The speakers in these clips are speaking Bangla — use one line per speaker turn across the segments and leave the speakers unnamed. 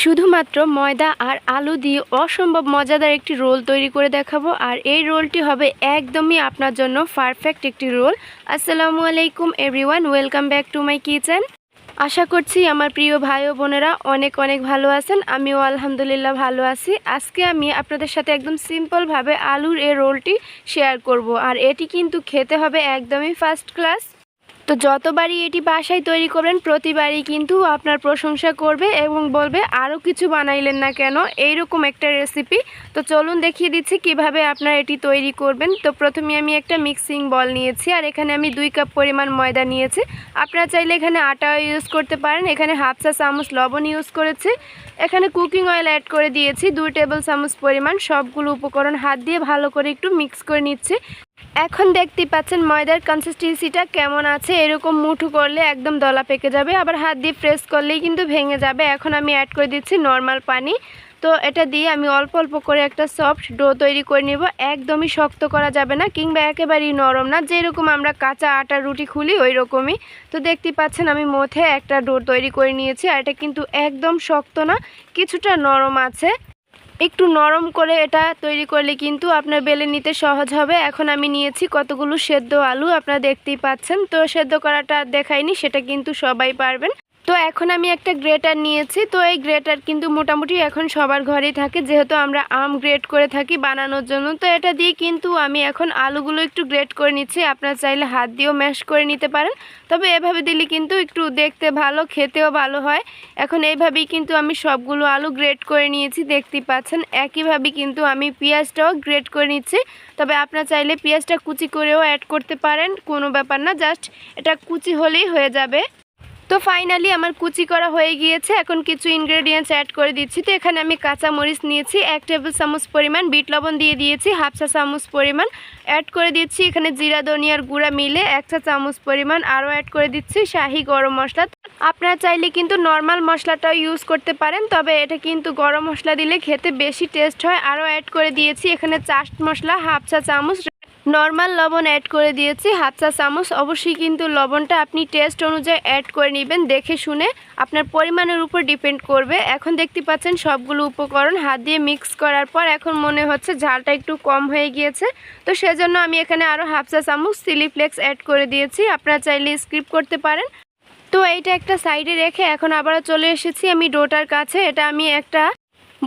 শুধুমাত্র ময়দা আর আলু দিয়ে অসম্ভব মজাদার একটি রোল তৈরি করে দেখাবো। আর এই রোলটি হবে একদমই আপনার জন্য পারফেক্ট একটি রোল। আসসালামু আলাইকুম, everyone. Welcome back to my kitchen. আশা করছি আমার প্রিয় ভাই ও বোনেরা অনেক অনেক ভালো আছেন। আমিও আলহামদুলিল্লাহ ভালো আছি। আজকে আমি আপনাদের সাথে একদম সিম্পলভাবে আলুর এই রোলটি শেয়ার করব। আর এটি কিন্তু খেতে হবে একদমই ফার্স্ট ক্লাস। তো যতবারই এটি বাসায় তৈরি করবেন, প্রতিবারই কিন্তু আপনার প্রশংসা করবে এবং বলবে আরও কিছু বানাইলেন না কেন? এইরকম একটা রেসিপি তো চলুন দেখিয়ে দিচ্ছি কীভাবে আপনারা এটি তৈরি করবেন। তো প্রথমে আমি একটা মিক্সিং বল নিয়েছি আর এখানে আমি দুই কাপ পরিমাণ ময়দা নিয়েছি। আপনারা চাইলে এখানে আটা ইউজ করতে পারেন। এখানে হাফ চা চামচ লবণ ইউজ করেছি। এখানে কুকিং অয়েল অ্যাড করে দিয়েছি। দুই টেবিল চামচ পরিমাণ। সবগুলো উপকরণ হাত দিয়ে ভালো করে একটু মিক্স করে নিচ্ছি। এখন দেখতে পাচ্ছেন ময়দার কনসিস্টেন্সিটা কেমন আছে। এরকম মুঠো করলে একদম দলা পেকে যাবে। আবার হাত দিয়ে প্রেস করলেই কিন্তু ভেঙে যাবে। এখন আমি অ্যাড করে দিচ্ছি নর্মাল পানি। তো এটা দিয়ে আমি অল্প অল্প করে একটা সফট ডো তৈরি করে নিব। একদমই শক্ত করা যাবে না কিংবা একেবারেই নরম না। যেরকম আমরা কাঁচা আটার রুটি খুলি ওই রকমই তো দেখতে পাচ্ছেন আমি মধ্যে একটা ডো তৈরি করে নিয়েছি। আর এটা কিন্তু একদম শক্ত না, কিছুটা নরম আছে। একটু নরম করে এটা তৈরি করলে কিন্তু আপনার বেলে নিতে সহজ হবে। এখন আমি নিয়েছি কতগুলো সেদ্ধ আলু, আপনারা দেখতেই পাচ্ছেন। তো সেদ্ধ করাটা দেখাইনি, সেটা কিন্তু সবাই পারবেন। তো এখন আমি একটা গ্রেটার নিয়েছি। তো এই গ্রেটার কিন্তু মোটামুটি এখন সবার ঘরেই থাকে। যেহেতু আমরা আম গ্রেট করে থাকি বানানোর জন্য। তো এটা দিয়ে কিন্তু আমি এখন আলুগুলো একটু গ্রেট করে নিচ্ছি। আপনার চাইলে হাত দিয়েও ম্যাশ করে নিতে পারেন। তবে এভাবে দিলে কিন্তু একটু দেখতে ভালো, খেতেও ভালো হয়। এখন এইভাবেই কিন্তু আমি সবগুলো আলু গ্রেট করে নিয়েছি। দেখতে পাচ্ছেন, একইভাবে কিন্তু আমি পেঁয়াজটাও গ্রেট করে নিচ্ছি। তবে আপনার চাইলে পেঁয়াজটা কুচি করেও অ্যাড করতে পারেন। কোনো ব্যাপার না, জাস্ট এটা কুচি হলেই হয়ে যাবে। তো ফাইনালি আমার কুচি করা হয়ে গিয়েছে। এখন কিছু ইনগ্রেডিয়েন্টস অ্যাড করে দিচ্ছি। তো এখানে আমি কাঁচা মরিচ নিয়েছি, এক টেবিল চামচ পরিমাণ, বিট লবণ দিয়ে দিয়েছি, হাফ চা চামচ পরিমাণ। অ্যাড করে দিচ্ছি এখানে জিরা ধনিয়ার গুঁড়া মিলে এক চা চামচ পরিমাণ। আরও অ্যাড করে দিচ্ছি শাহি গরম মশলা। আপনারা চাইলে কিন্তু নর্মাল মশলাটাও ইউজ করতে পারেন, তবে এটা কিন্তু গরম মশলা দিলে খেতে বেশি টেস্ট হয়। আরও অ্যাড করে দিয়েছি এখানে চাট মশলা, হাফ চা চামচ। নর্মাল লবণ অ্যাড করে দিয়েছি, হাফ চা চামচ। অবশ্যই কিন্তু লবণটা আপনি টেস্ট অনুযায়ী অ্যাড করে নেবেন, দেখে শুনে। আপনার পরিমাণের উপর ডিপেন্ড করবে। এখন দেখতে পাচ্ছেন সবগুলো উপকরণ হাত দিয়ে মিক্স করার পর এখন মনে হচ্ছে ঝালটা একটু কম হয়ে গিয়েছে। তো সেজন্য আমি এখানে আরও হাফ চা চামচ চিলি ফ্লেক্স অ্যাড করে দিয়েছি। আপনারা চাইলে স্কিপ করতে পারেন। তো এইটা একটা সাইডে রেখে এখন আবারও চলে এসেছি আমি ডোটার কাছে। এটা আমি একটা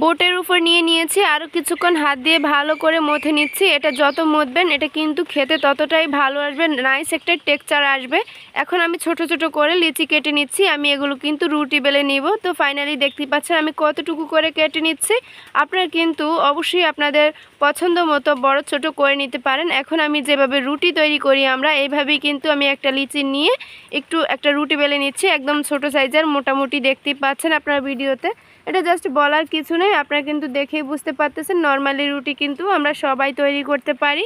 বোটের উপর নিয়ে নিয়েছি আরও কিছুক্ষণ হাত দিয়ে ভালো করে মথে নিচ্ছি। এটা যত মথবেন, এটা কিন্তু খেতে ততটাই ভালো আসবে। নাইস একটা টেক্সচার আসবে। এখন আমি ছোট ছোট করে লিচি কেটে নিচ্ছি। আমি এগুলো কিন্তু রুটি বেলে নিব। তো ফাইনালি দেখতে পাচ্ছেন, আমি কতটুকু করে কেটে নিচ্ছি। আপনারা কিন্তু অবশ্যই আপনাদের পছন্দ মতো বড় ছোট করে নিতে পারেন। এখন আমি যেভাবে রুটি তৈরি করি আমরা, এইভাবেই কিন্তু আমি একটা লিচি নিয়ে একটু একটা রুটি বেলে নিচ্ছি। একদম ছোট সাইজের মোটামুটি দেখতেই পাচ্ছেন আপনার ভিডিওতে। এটা জাস্ট বলার কিছু নেই, আপনারা কিন্তু দেখেই বুঝতে পারতেছেন নর্মালি রুটি কিন্তু আমরা সবাই তৈরি করতে পারি।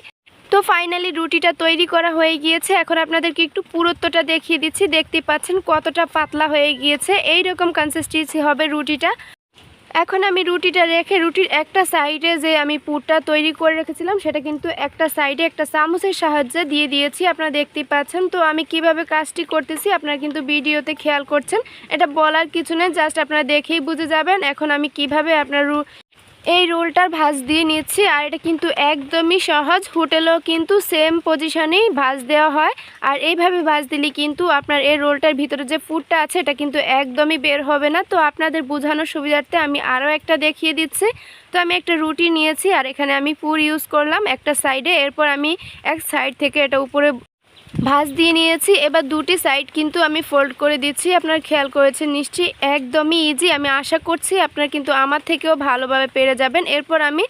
তো ফাইনালি রুটিটা তৈরি করা হয়ে গিয়েছে, এখন আপনাদেরকে একটু পুরোত্বটা দেখিয়ে দিচ্ছি দেখতে পাচ্ছেন কতটা পাতলা হয়ে গিয়েছে এই রকম কনসিস্টেন্সি হবে রুটিটা। এখন আমি রুটিটা রেখে, রুটির একটা সাইডে যে আমি পুরটা তৈরি করে রেখেছিলাম, সেটা কিন্তু একটা সাইডে একটা চামচের সাহায্যে দিয়ে দিয়েছি। আপনারা দেখতেই পাচ্ছেন। তো আমি কীভাবে কাজটি করতেছি, আপনারা কিন্তু ভিডিওতে খেয়াল করছেন। এটা বলার কিছু নেই জাস্ট আপনারা দেখেই বুঝে যাবেন। এখন আমি কীভাবে আপনার এই রোলটার ভাজ দিয়ে নিচ্ছি আর এটা কিন্তু একদমই সহজ। হোটেলেও কিন্তু সেম পজিশনেই ভাজ দেওয়া হয়। আর এইভাবে ভাজ দিলে কিন্তু আপনার এই রোলটার ভিতরে যে ফুডটা আছে, এটা কিন্তু একদমই বের হবে না। তো আপনাদের বোঝানোর সুবিধার্থে আমি আরও একটা দেখিয়ে দিচ্ছি। তো আমি একটা রুটি নিয়েছি আর এখানে আমি পুর ইউজ করলাম একটা সাইডে এরপর আমি এক সাইড থেকে এটা উপরে ভাঁজ দিয়ে নিয়েছি। এবার দুটি সাইড কিন্তু আমি ফোল্ড করে দিচ্ছি। আপনার খেয়াল করেছেন নিশ্চয়ই একদমই ইজি আমি আশা করছি আপনার কিন্তু আমার থেকেও ভালোভাবে পেরে যাবেন। এরপর আমি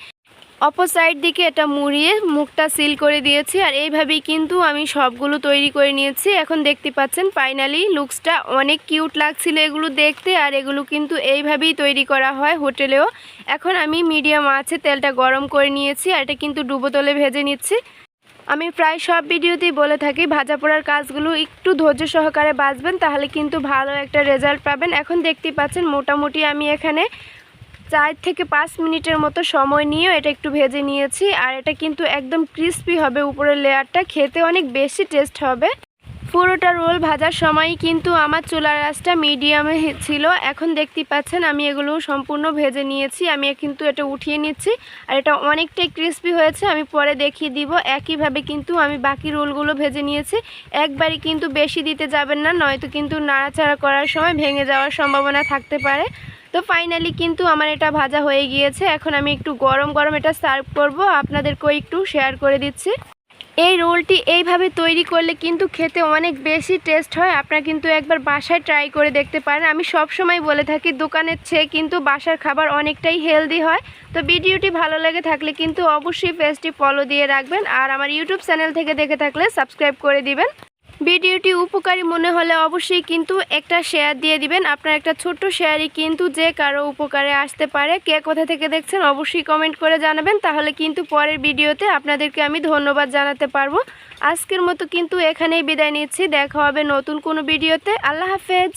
অপর সাইড দিকে এটা মুড়িয়ে মুখটা সিল করে দিয়েছি। আর এইভাবেই কিন্তু আমি সবগুলো তৈরি করে নিয়েছি। এখন দেখতে পাচ্ছেন ফাইনালি লুকসটা অনেক কিউট লাগছিল এগুলো দেখতে। আর এগুলো কিন্তু এইভাবেই তৈরি করা হয় হোটেলেও। এখন আমি মিডিয়াম আছে, তেলটা গরম করে নিয়েছি। আর এটা কিন্তু ডুবোতলে ভেজে নিচ্ছি। আমি প্রায় সব ভিডিওতেই বলে থাকি, ভাজা পোড়ার কাজগুলো একটু ধৈর্য সহকারে বাঁচবেন তাহলে কিন্তু ভালো একটা রেজাল্ট পাবেন। এখন দেখতেই পাচ্ছেন, মোটামুটি আমি এখানে চার থেকে পাঁচ মিনিটের মতো সময় নিয়ে এটা একটু ভেজে নিয়েছি, আর এটা কিন্তু একদম ক্রিস্পি হবে উপরের লেয়ারটা খেতে অনেক বেশি টেস্ট হবে। পুরোটা রোল ভাজার সময় কিন্তু আমার চুলার আঁচটা মিডিয়ামে ছিল। এখন দেখতে পাচ্ছেন আমি এগুলো সম্পূর্ণ ভেজে নিয়েছি। আমি কিন্তু এটা উঠিয়ে নিচ্ছি। আর এটা অনেকটাই ক্রিস্পি হয়েছে। আমি পরে দেখিয়ে দিব। একইভাবে কিন্তু আমি বাকি রোলগুলো ভেজে নিয়েছি। একবারই কিন্তু বেশি দিতে যাবেন না, নয়তো কিন্তু নাড়াচাড়া করার সময় ভেঙে যাওয়ার সম্ভাবনা থাকতে পারে। তো ফাইনালি কিন্তু আমার এটা ভাজা হয়ে গিয়েছে। এখন আমি একটু গরম গরম এটা সার্ভ করব। আপনাদেরকেও একটু শেয়ার করে দিচ্ছি। এই রোলটি এইভাবে তৈরি করলে কিন্তু খেতে অনেক বেশি টেস্ট হয়। আপনারা কিন্তু একবার বাসায় ট্রাই করে দেখতে পারেন। আমি সব সময় বলে থাকি, দোকানের চেয়ে কিন্তু বাসার খাবার অনেকটাই হেলদি হয়। তো ভিডিওটি ভালো লেগে থাকলে কিন্তু অবশ্যই পেজটি ফলো দিয়ে রাখবেন। আর আমার ইউটিউব চ্যানেল থেকে দেখে থাকলে সাবস্ক্রাইব করে দিবেন। ভিডিওটি উপকারী মনে হলে অবশ্যই কিন্তু একটা শেয়ার দিয়ে দিবেন। আপনার একটা ছোট্ট শেয়ারই কিন্তু যে কারও উপকারে আসতে পারে, কে কোথা থেকে দেখছেন অবশ্যই কমেন্ট করে জানাবেন। তাহলে কিন্তু পরের ভিডিওতে আপনাদেরকে আমি ধন্যবাদ জানাতে পারব। আজকের মতো কিন্তু এখানেই বিদায় নিচ্ছি। দেখা হবে নতুন কোনো ভিডিওতে। আল্লাহ হাফেজ।